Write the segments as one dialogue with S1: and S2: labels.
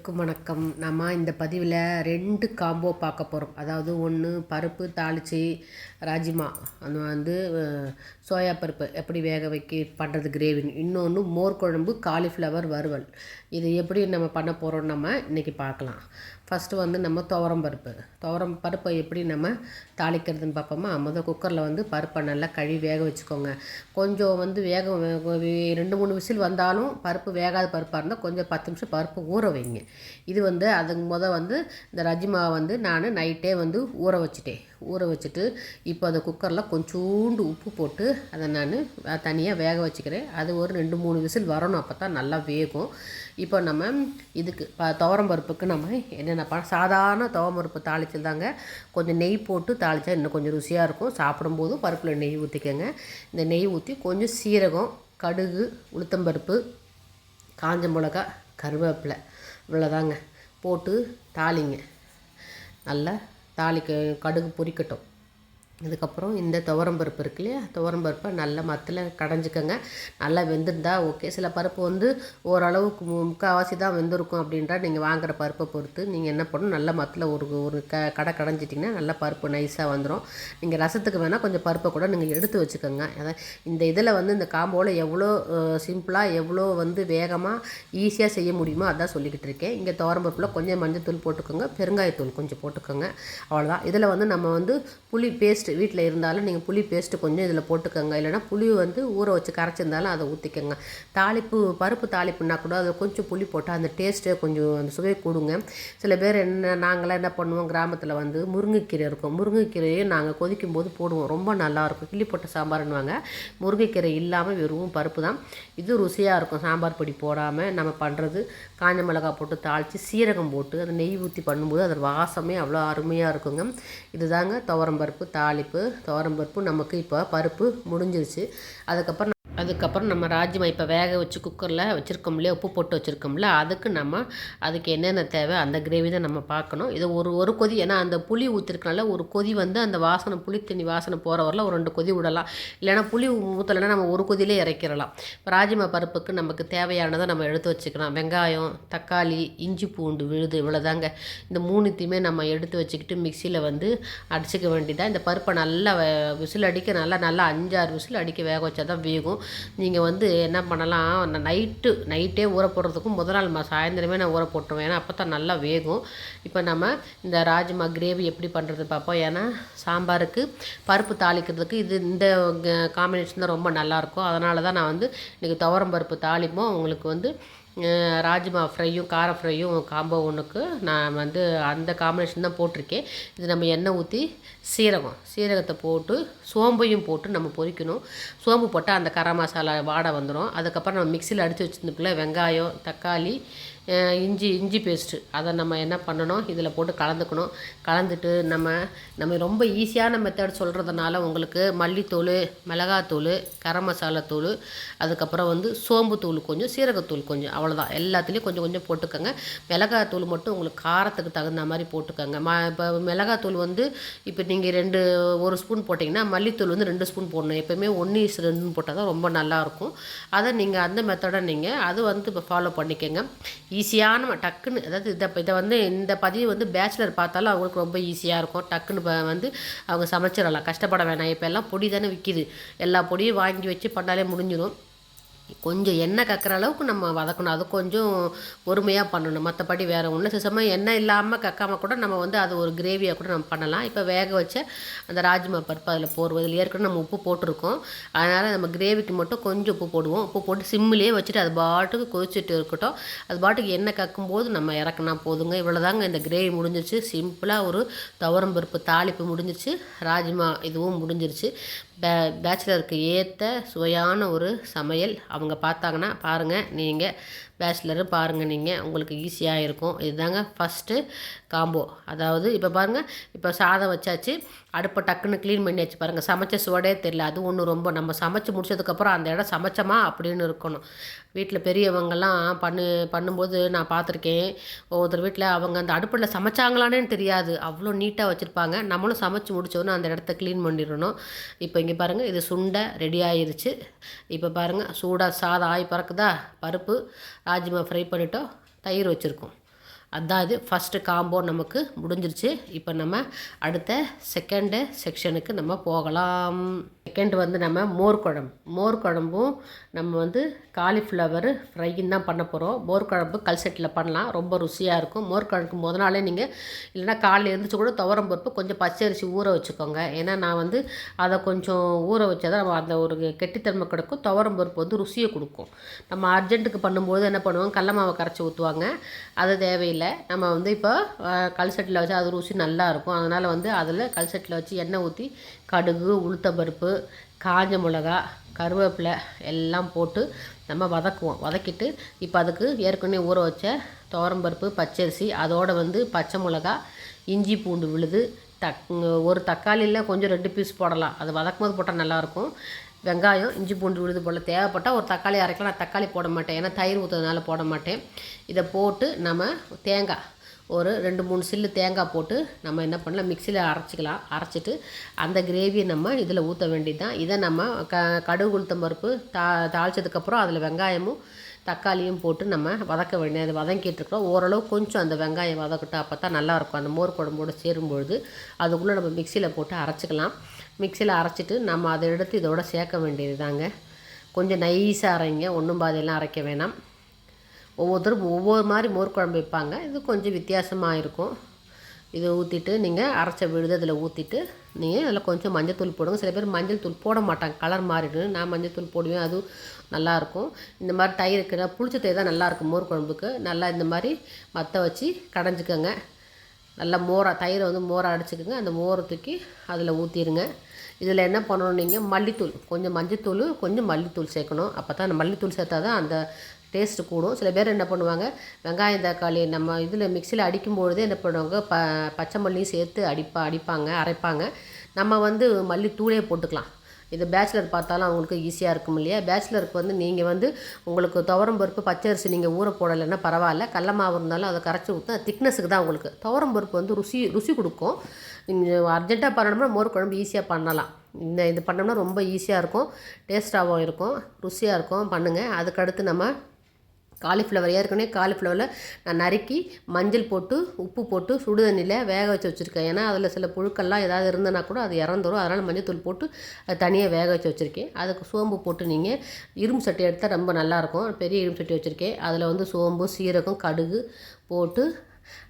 S1: அனைவருக்கும் வணக்கம். நம்ம இந்த பதிவில் ரெண்டு காம்போ பார்க்க போகிறோம் அதாவது ஒன்று பருப்பு தாளிச்சி ராஜிமா. அந்த வந்து சோயா பருப்பு எப்படி வேக வைக்க பண்ணுறது கிரேவின்னு இன்னொன்று மோர் குழம்பு காலிஃப்ளவர் வறுவல். இது எப்படி நம்ம பண்ண போகிறோம் நம்ம இன்றைக்கி பார்க்கலாம். ஃபஸ்ட்டு வந்து நம்ம துவரம் பருப்பு. துவரம் பருப்பை எப்படி நம்ம தாளிக்கிறதுன்னு பார்ப்போமா? முதல் குக்கரில் வந்து பருப்பை நல்லா கழுவி வேக வச்சுக்கோங்க. கொஞ்சம் வந்து வேக ரெண்டு மூணு விசில் வந்தாலும் பருப்பு வேகாத பருப்பாக இருந்தால் கொஞ்சம் பத்து நிமிஷம் பருப்பு ஊற வைங்க. இது வந்து அதுக்கு முத வந்து இந்த ரஜிமாவை வந்து நான் நைட்டே வந்து ஊற வச்சுட்டேன். ஊற வச்சுட்டு இப்போ அந்த குக்கரில் கொஞ்சோண்டு உப்பு போட்டு அதை நான் தனியாக வேக வச்சுக்கிறேன். அது ஒரு ரெண்டு மூணு விசில் வரணும் அப்போ தான் நல்லா வேகும். இப்போ நம்ம இதுக்கு துவரம்பருப்புக்கு துவரம் பருப்புக்கு நம்ம என்னென்ன பண்ண சாதாரண துவரம் பருப்பு தாளிச்சல் தாங்க. கொஞ்சம் நெய் போட்டு தாளித்தா இன்னும் கொஞ்சம் ருசியாக இருக்கும். சாப்பிடும்போது பருப்பில் நெய் ஊற்றிக்கோங்க இந்த நெய் ஊற்றி கொஞ்சம் சீரகம் கடுகு உளுத்தம்பருப்பு காஞ்ச மிளகா கருவேப்பிலை இவ்வளோதாங்க போட்டு தாளிங்க. நல்லா தாளிக்கு கடுகு பொரிக்கட்டும் இதுக்கப்புறம் இந்த துவரம் பருப்பு இருக்கு இல்லையா? துவரம் பருப்பை நல்லா மத்தில் கடைஞ்சிக்கோங்க. நல்லா வெந்திருந்தா ஓகே சில பருப்பு வந்து ஓரளவுக்கு முக்கால்வாசி தான் வெந்திருக்கும் அப்படின்றா நீங்கள் வாங்குகிற பருப்பை பொறுத்து நீங்கள் என்ன பண்ணணும்? நல்லா மத்தில் ஒரு ஒரு க கடை கடைஞ்சிட்டிங்கன்னா நல்லா பருப்பு நைஸாக வந்துடும் நீங்கள் ரசத்துக்கு வேணால் கொஞ்சம் பருப்பை கூட நீங்கள் எடுத்து வச்சுக்கோங்க. அதான் இந்த இதில் வந்து இந்த காம்போவில் எவ்வளோ சிம்பிளாக எவ்வளோ வந்து வேகமாக ஈஸியாக செய்ய முடியுமோ அதான் சொல்லிக்கிட்டு இருக்கேன். இங்கே துவரம் பருப்பில் கொஞ்சம் மஞ்சத்தூள் போட்டுக்கோங்க. பெருங்காயத்தூள் கொஞ்சம் போட்டுக்கோங்க. அவ்வளோதான் இதில் வந்து நம்ம வந்து புளி பேஸ்ட் பேஸ்ட்டு வீட்டில் இருந்தாலும் நீங்கள் புளி பேஸ்ட்டு கொஞ்சம் இதில் போட்டுக்கோங்க. இல்லைன்னா புளி வந்து ஊற வச்சு கரைச்சிருந்தாலும் அதை ஊற்றிக்கோங்க தாளிப்பு பருப்பு தாளிப்புனா கூட அதில் கொஞ்சம் புளி போட்டால் அந்த டேஸ்ட்டு கொஞ்சம் அந்த சுவை கொடுங்க. சில பேர் என்ன நாங்களாம் என்ன பண்ணுவோம்? கிராமத்தில் வந்து முருங்கைக்கீரை இருக்கும். முருங்கைக்கீரையும் நாங்கள் கொதிக்கும் போது போடுவோம். ரொம்ப நல்லாயிருக்கும் கிள்ளி போட்ட சாம்பார்னுவாங்க முருங்கைக்கீரை இல்லாமல் வெறும் பருப்பு தான். இது ருசியாக இருக்கும். சாம்பார் பொடி போடாமல் நம்ம பண்ணுறது காஞ்ச மிளகாய் போட்டு தாளித்து சீரகம் போட்டு அதை நெய் ஊற்றி பண்ணும்போது அதோட வாசமே அவ்வளோ அருமையாக இருக்குங்க. இதுதாங்க துவரம் பருப்பு தாளிப்பு. துவரம் பருப்பு நமக்கு இப்போ பருப்பு முடிஞ்சிருச்சு. அதுக்கப்புறம் அதுக்கப்புறம் நம்ம ராஜ்மா இப்போ வேக வச்சு குக்கரில் வச்சுருக்கோம் இல்லையா? உப்பு போட்டு வச்சுருக்கோம்ல அதுக்கு நம்ம அதுக்கு என்னென்ன தேவை அந்த கிரேவி தான் நம்ம பார்க்கணும். இது ஒரு ஒரு கொதி ஏன்னா அந்த புளி ஊற்றிருக்கனால ஒரு கொதி வந்து அந்த வாசனை புளி தண்ணி வாசனை போகிற வரல ஒரு ரெண்டு கொதி விடலாம். இல்லைன்னா புளி ஊற்றலைன்னா நம்ம ஒரு கொதியிலே இறக்கிடலாம். இப்போ ராஜ்மா பருப்புக்கு நமக்கு தேவையானதை நம்ம எடுத்து வச்சுக்கலாம். வெங்காயம் தக்காளி இஞ்சி பூண்டு விழுது இவ்வளோதாங்க இந்த மூணுத்தையுமே நம்ம எடுத்து வச்சுக்கிட்டு மிக்சியில் வந்து அடிச்சுக்க வேண்டியதாக இந்த பருப்பை நல்லா விசில் அடிக்க நல்லா நல்லா அஞ்சாறு விசில் அடிக்க வேக வச்சா தான் வேகும். நீங்கள் வந்து என்ன பண்ணலாம் நைட்டு நைட்டே ஊற போடுறதுக்கும் முதல் நாள் ம- சாயந்தரமே நான் ஊற போட்டுருவேன். ஏன்னா அப்போ தான் நல்லா வேகும். இப்போ நம்ம இந்த ராஜ்மா கிரேவி எப்படி பண்ணுறது பார்ப்போம் ஏன்னா சாம்பாருக்கு பருப்பு தாளிக்கிறதுக்கு இது இந்த காம்பினேஷன் தான் ரொம்ப நல்லாயிருக்கும் அதனால தான் நான் வந்து இன்றைக்கி துவரம் பருப்பு தாளிப்போம். உங்களுக்கு வந்து ராஜ்மா ஃப்ரையும் கார ஃப்ரையும் காம்போ ஒன்றுக்கு நான் வந்து அந்த காம்பினேஷன் தான் போட்டிருக்கேன். இது நம்ம எண்ணெய் ஊற்றி சீரகம் சீரகத்தை போட்டு சோம்பையும் போட்டு நம்ம பொரிக்கணும். சோம்பு போட்டால் அந்த கரம் மசாலா வாடை வந்துடும் அதுக்கப்புறம் நம்ம மிக்சியில் அடித்து வச்சுருந்துக்குள்ள வெங்காயம் தக்காளி இஞ்சி இஞ்சி பேஸ்ட்டு அதை நம்ம என்ன பண்ணணும்? இதில் போட்டு கலந்துக்கணும். கலந்துட்டு நம்ம நம்ம ரொம்ப ஈஸியான மெத்தட் சொல்கிறதுனால உங்களுக்கு மல்லித்தூள் மிளகாத்தூள் கரம் மசாலா தூள் அதுக்கப்புறம் வந்து சோம்புத்தூள் கொஞ்சம் சீரகத்தூள் கொஞ்சம் அவ்வளோதான் எல்லாத்துலேயும் கொஞ்சம் கொஞ்சம் போட்டுக்கோங்க. மிளகாத்தூள் மட்டும் உங்களுக்கு காரத்துக்கு தகுந்த மாதிரி போட்டுக்கோங்க. ம இப்போ மிளகாத்தூள் வந்து இப்போ நீங்கள் ரெண்டு ஒரு ஸ்பூன் போட்டிங்கன்னா மல்லித்தூள் வந்து ரெண்டு ஸ்பூன் போடணும். எப்போயுமே ஒன்று இஸ் ரெண்டுன்னு போட்டால் தான் ரொம்ப நல்லாயிருக்கும் அதை நீங்கள் அந்த மெத்தடை நீங்கள் அது வந்து இப்போ ஃபாலோ பண்ணிக்கோங்க. ஈஸியான டக்குன்னு அதாவது இதை இதை வந்து இந்த பதிவு வந்து பேச்சுலர் பார்த்தாலும் அவங்களுக்கு ரொம்ப ஈஸியாக இருக்கும். டக்குன்னு வந்து அவங்க சமைச்சிடலாம். கஷ்டப்பட வேணாம். இப்போ எல்லாம் பொடி தானே விற்கிது எல்லா பொடியும் வாங்கி வச்சு பண்ணாலே முடிஞ்சிடும் கொஞ்சம் எண்ணெய் கக்கிற அளவுக்கு நம்ம வதக்கணும். அது கொஞ்சம் பொறுமையாக பண்ணணும். மற்றபடி வேறு ஒன்றும் சில சமயம் எண்ணெய் இல்லாமல் கக்காமல் கூட நம்ம வந்து அது ஒரு கிரேவியாக கூட நம்ம பண்ணலாம். இப்போ வேக வச்ச அந்த ராஜ்மா பருப்பு அதில் போடுவோம். இதில் ஏற்கனவே நம்ம உப்பு போட்டிருக்கோம். அதனால் நம்ம கிரேவிக்கு மட்டும் கொஞ்சம் உப்பு போடுவோம். உப்பு போட்டு சிம்மிலே வச்சுட்டு அது பாட்டுக்கு கொதிச்சுட்டு இருக்கட்டும். அது பாட்டுக்கு எண்ணெய் கக்கும்போது நம்ம இறக்குனா போதுங்க. இவ்வளோதாங்க இந்த கிரேவி முடிஞ்சிருச்சு. சிம்பிளாக ஒரு துவரம் பருப்பு தாளிப்பு முடிஞ்சிருச்சு. ராஜ்மா இதுவும் முடிஞ்சிருச்சு. பே பேச்சுலருக்கு ஏற்ற சுவையான ஒரு சமையல். அவங்க பார்த்தாங்கன்னா பாருங்கள் நீங்கள் பேச்சுலரு பாருங்கள் நீங்கள் உங்களுக்கு ஈஸியாக இருக்கும். இதுதாங்க ஃபஸ்ட்டு காம்போ அதாவது இப்போ பாருங்கள் இப்போ சாதம் வச்சாச்சு அடுப்பை டக்குன்னு க்ளீன் பண்ணியாச்சு பாருங்கள் சமைச்ச சுவடே தெரில அது ஒன்று ரொம்ப. நம்ம சமைச்சு முடிச்சதுக்கப்புறம் அந்த இடம் சமைச்சோமா அப்படின்னு இருக்கணும். வீட்டில் பெரியவங்கெல்லாம் பண்ணு பண்ணும்போது நான் பார்த்துருக்கேன். ஒவ்வொருத்தர் வீட்டில் அவங்க அந்த அடுப்பில் சமைச்சாங்களானே தெரியாது. அவ்வளோ நீட்டாக வச்சுருப்பாங்க. நம்மளும் சமைச்சு முடிச்சோன்னே அந்த இடத்த க்ளீன் பண்ணிடணும். இப்போ இங்கே பாருங்கள் இது சுண்டை ரெடி ஆயிருச்சு. இப்போ பாருங்கள் சூடாக சாதம் ஆகி பறக்குதா? பருப்பு. ராஜ்மா ஃப்ரை பண்ணிட்டோம். தயிர் வச்சுருக்கோம். அதான் இது. ஃபஸ்ட்டு காம்போ நமக்கு முடிஞ்சிருச்சு. இப்போ நம்ம அடுத்த செகண்டு செக்ஷனுக்கு நம்ம போகலாம். செகண்ட் வந்து நம்ம மோர் குழம்பு. மோர் குழம்பும் நம்ம வந்து காலிஃப்ளவர் ஃப்ரையும் தான் பண்ண போகிறோம் மோர் குழம்பு கல்செட்டில் பண்ணலாம். ரொம்ப ருசியாக இருக்கும். மோர் குழம்புக்கு முத நாளே நீங்கள் இல்லைனா காலையில் எழுந்திரிச்சு கூட துவரம் பருப்பு கொஞ்சம் பச்சரிசி ஊற வச்சுக்கோங்க. ஏன்னா நான் வந்து அதை கொஞ்சம் ஊற வச்சா தான் நம்ம அந்த ஒரு கெட்டித்தன்மை கிடைக்கும். துவரம் பருப்பு வந்து ருசியை கொடுக்கும். நம்ம அர்ஜென்ட்டுக்கு பண்ணும்போது என்ன பண்ணுவோம்? கடல மாவை கரைச்சி ஊற்றுவாங்க அது தேவையில்லை. நம்ம வந்து இப்போ கல்செட்டில் வச்சு அது ருசி நல்லாயிருக்கும் அதனால் வந்து அதில் கல்செட்டில் வச்சு எண்ணெய் ஊற்றி கடுகு உளுத்தம்பருப்பு காஞ்ச மிளகா கருவேப்பிலை எல்லாம் போட்டு நம்ம வதக்குவோம். வதக்கிட்டு இப்போ அதுக்கு ஏற்கனவே ஊற வச்ச துவரம்பருப்பு பச்சரிசி அதோடு வந்து பச்சை மிளகா இஞ்சி பூண்டு விழுது தக் ஒரு தக்காளியில் கொஞ்சம் ரெண்டு பீஸ் போடலாம். அது வதக்கும் போது போட்டால் நல்லாயிருக்கும் வெங்காயம் இஞ்சி பூண்டு விழுது போல் தேவைப்பட்டால் ஒரு தக்காளி அரைக்கலாம். நான் தக்காளி போட மாட்டேன். ஏன்னா தயிர் ஊற்றுறதுனால போட மாட்டேன். இதை போட்டு நம்ம தேங்காய் ஒரு ரெண்டு மூணு சில்லு தேங்காய் போட்டு நம்ம என்ன பண்ணலாம்? மிக்சியில் அரைச்சிக்கலாம். அரைச்சிட்டு அந்த கிரேவியை நம்ம இதில் ஊற்ற வேண்டியது தான் இதை நம்ம க கடுகு உளுத்தம் பருப்பு தா தாளித்ததுக்கப்புறம் அதில் வெங்காயமும் தக்காளியும் போட்டு நம்ம வதக்க வேண்டியது வதங்கிட்டு இருக்கிறோம் ஓரளவு கொஞ்சம் அந்த வெங்காயம் வதக்கிட்டோம் அப்போ தான் நல்லாயிருக்கும். அந்த மோர் குழம்போடு சேரும்பொழுது அதுக்குள்ளே நம்ம மிக்சியில் போட்டு அரைச்சிக்கலாம். மிக்சியில் அரைச்சிட்டு நம்ம அதை எடுத்து இதோட சேர்க்க வேண்டியது தாங்க கொஞ்சம் நைஸாக அரைங்க. ஒன்றும் பாதையெல்லாம் அரைக்க வேணாம். ஒவ்வொருத்தரும் ஒவ்வொரு மாதிரி மோர் குழம்பு வைப்பாங்க. இது கொஞ்சம் வித்தியாசமாக இருக்கும். இதை ஊற்றிட்டு நீங்கள் அரைச்ச விழுது அதில் ஊற்றிட்டு நீங்கள் அதில் கொஞ்சம் மஞ்சள் தூள் போடுங்க. சில பேர் மஞ்சள் தூள் போட மாட்டாங்க. கலர் மாறிடும் நான் மஞ்சள் தூள் போடுவேன். அதுவும் நல்லாயிருக்கும் இந்த மாதிரி தயிருக்கு புளிச்ச தயிர் தான் நல்லாயிருக்கும் மோர் குழம்புக்கு. நல்லா இந்த மாதிரி மற்ற வச்சு கடைஞ்சிக்கோங்க. நல்லா மோரை தயிரை வந்து மோரை அடிச்சுக்கோங்க. அந்த மோரை தூக்கி அதில் ஊற்றிடுங்க இதில் என்ன பண்ணணும் நீங்கள் மல்லித்தூள். கொஞ்சம் மஞ்சத்தூள் கொஞ்சம் மல்லித்தூள் சேர்க்கணும். அப்போ தான் அந்த மல்லித்தூள் சேர்த்தா தான் அந்த டேஸ்ட்டு கூடும். சில பேர் என்ன பண்ணுவாங்க வெங்காயம் தக்காளி நம்ம இதில் மிக்சியில் அடிக்கும்பொழுதே என்ன பண்ணுவாங்க ப பச்சை மல்லியும் சேர்த்து அடிப்பா அடிப்பாங்க அரைப்பாங்க. நம்ம வந்து மல்லித்தூளே போட்டுக்கலாம். இது பேச்சுலர் பார்த்தாலும் அவங்களுக்கு ஈஸியாக இருக்கும் இல்லையா? பேச்சுலருக்கு வந்து நீங்கள் வந்து உங்களுக்கு துவரம் பருப்பு பச்சரிசி நீங்கள் ஊற போடலைன்னா பரவாயில்ல. கடல மாவு இருந்தாலும் அதை கரைச்சி ஊற்ற திக்னஸுக்கு தான் உங்களுக்கு. துவரம் பருப்பு வந்து ருசி ருசி கொடுக்கும். நீங்கள் அர்ஜென்ட்டாக பண்ணணும்னா மோர் குழம்பு ஈஸியாக பண்ணலாம். இந்த இது பண்ணோம்னா ரொம்ப ஈஸியாக இருக்கும். டேஸ்ட்டாகவும் இருக்கும் ருசியாக இருக்கும். பண்ணுங்கள் அதுக்கடுத்து நம்ம காலிஃப்ளவர் ஏற்கனவே காலிஃப்ளவரில் நான் நறுக்கி மஞ்சள் போட்டு உப்பு போட்டு சுடு தண்ணியில் வேக வச்சு வச்சுருக்கேன். ஏன்னா அதில் சில புழுக்கள்லாம் ஏதாவது இருந்ததுனா கூட அது இறந்துடும் அதனால் மஞ்சள் தூள் போட்டு அது தனியாக வேக வச்சு வச்சுருக்கேன். அதுக்கு சோம்பு போட்டு நீங்கள் இரும்பு சட்டி எடுத்தால் ரொம்ப நல்லாயிருக்கும் பெரிய இரும்பு சட்டி வச்சுருக்கேன். அதில் வந்து சோம்பு சீரகம் கடுகு போட்டு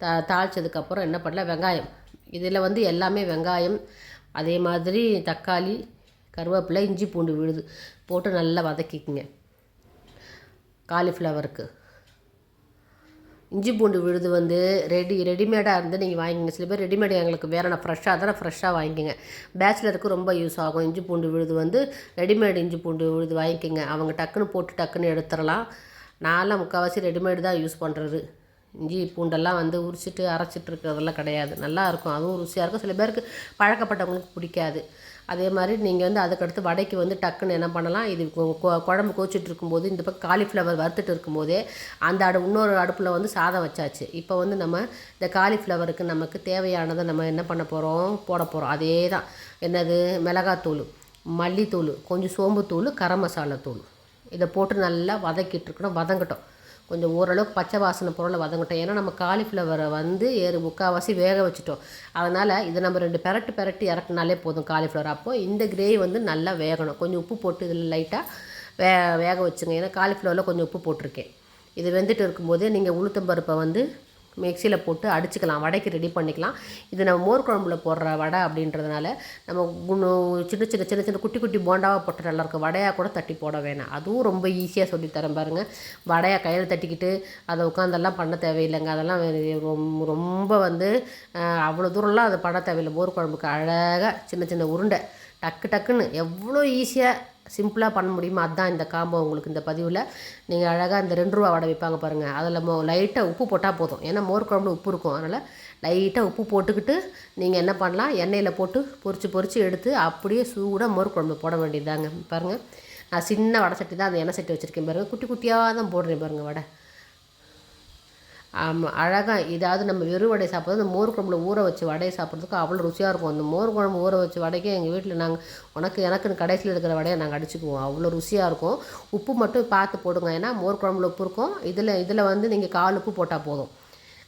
S1: த தாளித்ததுக்கப்புறம் என்ன பண்ணல வெங்காயம். இதில் வந்து எல்லாமே வெங்காயம் அதே மாதிரி தக்காளி கருவேப்பிலை இஞ்சி பூண்டு விழுது. போட்டு நல்லா வதக்கிக்குங்க. காலிஃப்ளவருக்கு. இஞ்சி பூண்டு விழுது வந்து ரெடி ரெடிமேடாக இருந்து நீங்கள் வாங்கிங்க சில பேர் ரெடிமேடு எங்களுக்கு வேறு நான் ஃப்ரெஷ்ஷாக தானே ஃப்ரெஷ்ஷாக வாங்கிக்கோங்க. பேச்சுலருக்கு ரொம்ப யூஸ் ஆகும். இஞ்சி பூண்டு விழுது வந்து ரெடிமேடு இஞ்சி பூண்டு விழுது வாங்கிக்கோங்க. அவங்க டக்குன்னு போட்டு டக்குன்னு எடுத்துடலாம். நான்லாம் முக்கால்வாசி ரெடிமேடு தான் யூஸ் பண்ணுறது இஞ்சி பூண்டெல்லாம் வந்து உரிச்சிட்டு அரைச்சிட்டு இருக்கிறதெல்லாம் கிடையாது. நல்லா இருக்கும். அதுவும் ருசியாக இருக்கும். சில பேருக்கு பழக்கப்பட்டவங்களுக்கு பிடிக்காது. அதே மாதிரி நீங்கள் வந்து அதுக்கடுத்து வடைக்கு வந்து டக்குன்னு என்ன பண்ணலாம்? இது குழம்பு கோச்சிட்டு இருக்கும்போது இந்த பக்கம் காலிஃப்ளவர் வறுத்துட்டு இருக்கும்போதே அந்த அடு இன்னொரு அடுப்பில் வந்து சாதம் வச்சாச்சு. இப்போ வந்து நம்ம இந்த காலிஃப்ளவருக்கு நமக்கு தேவையானதை நம்ம என்ன பண்ண போகிறோம் போட போகிறோம் அதே தான் என்னது? மிளகாத்தூள் மல்லித்தூள் கொஞ்சம் சோம்புத்தூள் கரம் மசாலா தூள். இதை போட்டு நல்லா வதக்கிட்டு இருக்கணும். வதங்கட்டும். கொஞ்சம் ஓரளவுக்கு பச்சை வாசனை பொருளை வதங்கட்டும். ஏன்னா நம்ம காலிஃப்ளவரை வந்து ஏறு முக்கால்வாசி வேக வச்சுட்டோம். அதனால் இதை நம்ம ரெண்டு பெரட்டு பெரட்டு இறக்குனாலே போதும் காலிஃப்ளவர் அப்போது இந்த கிரேவி வந்து நல்லா வேகணும். கொஞ்சம் உப்பு போட்டு இதில் லைட்டாக வே வேக வச்சுங்க. ஏன்னா காலிஃப்ளவரில் கொஞ்சம் உப்பு போட்டிருக்கேன். இது வெந்துட்டு இருக்கும்போதே நீங்கள் உளுத்தம்பருப்பை வந்து மிக்சியில் போட்டு அடிச்சுக்கலாம் வடைக்கு ரெடி பண்ணிக்கலாம். இது நம்ம மோர் குழம்புல போடுற வடை அப்படின்றதுனால நம்ம சின்ன சின்ன சின்ன சின்ன குட்டி குட்டி போண்டாவாக போட்டு நல்லாயிருக்கும் வடையாக கூட தட்டி போட வேணாம். அதுவும் ரொம்ப ஈஸியாக சொல்லித்தரேன் பாருங்கள் வடையாக கையில் தட்டிக்கிட்டு அதை உட்காந்தெல்லாம் பண்ண தேவையில்லைங்க. அதெல்லாம் ரொம்ப வந்து அவ்வளோ தூரம்லாம் அதை பண்ண தேவையில்லை. மோர் குழம்புக்கு அழகாக சின்ன சின்ன உருண்டை டக்கு டக்குன்னு எவ்வளோ ஈஸியாக சிம்பிளாக பண்ண முடியுமோ? அதுதான் இந்த காம்போ உங்களுக்கு இந்த பதிவில். நீங்கள் அழகாக இந்த ரெண்டு ரூபா வடை வைப்பாங்க பாருங்கள் அதில் மோ லைட்டாக உப்பு போட்டால் போதும். ஏன்னா மோர் குழம்புல உப்பு இருக்கும். அதனால் லைட்டாக உப்பு போட்டுக்கிட்டு நீங்கள் என்ன பண்ணலாம்? எண்ணெயில் போட்டு பொறிச்சு பொறிச்சு எடுத்து அப்படியே சூடாக மோர் குழம்பு போட வேண்டியதாங்க பாருங்கள் நான் சின்ன வடை சட்டி தான் அந்த எண்ணெய் சட்டி வச்சுருக்கேன் பாருங்கள் குட்டி குட்டியாக தான் போடுறேன் பாருங்கள் வடை. ஆமாம் அழகாக இதாவது நம்ம வெறும் வடை சாப்பிட்றது அந்த மோர் குழம்புல ஊற வச்சு வடையை சாப்பிட்றதுக்கு அவ்வளோ ருசியாக இருக்கும். அந்த மோர் குழம்பு ஊற வச்சு வடைக்கே எங்கள் வீட்டில் நாங்கள் உனக்கு எனக்குன்னு கடைசியில் இருக்கிற வடையை நாங்கள் அடிச்சுக்குவோம். அவ்வளோ ருசியாக இருக்கும். உப்பு மட்டும் பார்த்து போடுங்க. ஏன்னா மோர் குழம்புல உப்பு இருக்கும். இதில் இதில் வந்து நீங்கள் கால் உப்பு போட்டால் போதும்.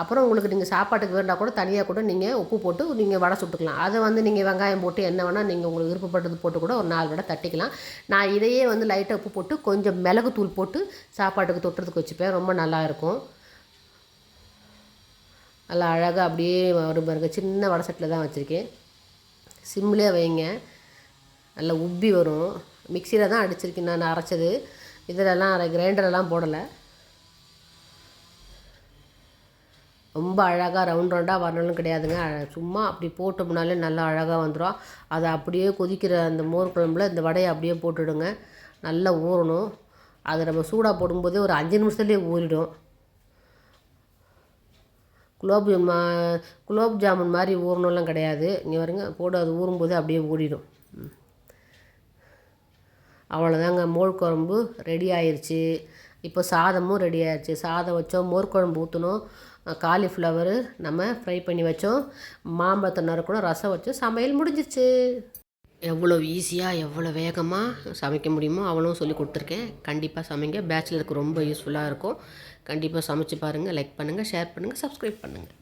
S1: அப்புறம் உங்களுக்கு நீங்கள் சாப்பாட்டுக்கு வேண்டாம் கூட தனியாக கூட நீங்கள் உப்பு போட்டு நீங்கள் வடை சுட்டுக்கலாம். அதை வந்து நீங்கள் வெங்காயம் போட்டு என்ன வேணால் நீங்கள் உங்களுக்கு விருப்பப்பட்டது போட்டு கூட ஒரு நாலு வடை தட்டிக்கலாம். நான் இதையே வந்து லைட்டாக உப்பு போட்டு கொஞ்சம் மிளகுத்தூள் போட்டு சாப்பாட்டுக்கு தொட்டுறதுக்கு வச்சுப்பேன். ரொம்ப நல்லாயிருக்கும் நல்லா அழகாக அப்படியே வரும் பாருங்கள் சின்ன வடை சட்டில் தான் வச்சுருக்கேன். சிம்லேயே வைங்க. நல்லா உப்பி வரும். மிக்சியில் தான் அடிச்சிருக்கேன் நான் அரைச்சது. இதிலலாம் அரை கிரைண்டரெல்லாம் போடலை. ரொம்ப அழகாக ரவுண்ட் ரவுண்டாக வரணும்னு கிடையாதுங்க. சும்மா அப்படி போட்டோம்னாலே நல்லா அழகாக வந்துடும் அதை அப்படியே கொதிக்கிற அந்த மோர் குழம்புல இந்த வடையை அப்படியே போட்டுவிடுங்க நல்லா ஊறணும். அதை நம்ம சூடாக போடும்போதே ஒரு அஞ்சு நிமிஷத்துலேயே ஊறிடும். குலோப் மா குலோப் ஜாமுன் மாதிரி ஊறணும்லாம் கிடையாது. இங்கே வருங்க போடு அது ஊறும்போது அப்படியே ஊறிடும் அவ்வளோதாங்க மோர் குழம்பு ரெடி ஆயிடுச்சு இப்போ சாதமும் ரெடி ஆயிடுச்சு சாதம் வச்சோம் மோர் குழம்பு ஊற்றணும் காலிஃப்ளவரு நம்ம ஃப்ரை பண்ணி வச்சோம். மாம்பழத்தை நறுக்கணும் ரசம் வச்சோம் சமையல் முடிஞ்சிருச்சு. எவ்வளோ ஈஸியாக எவ்வளோ வேகமாக சமைக்க முடியுமோ அவ்வளோ சொல்லி கொடுத்துருக்கேன். கண்டிப்பாக சமைங்க. பேச்சுலருக்கு ரொம்ப யூஸ்ஃபுல்லாக இருக்கும். கண்டிப்பாக சமைச்சு பாருங்கள் லைக் பண்ணுங்கள் ஷேர் பண்ணுங்கள் சப்ஸ்கிரைப் பண்ணுங்கள்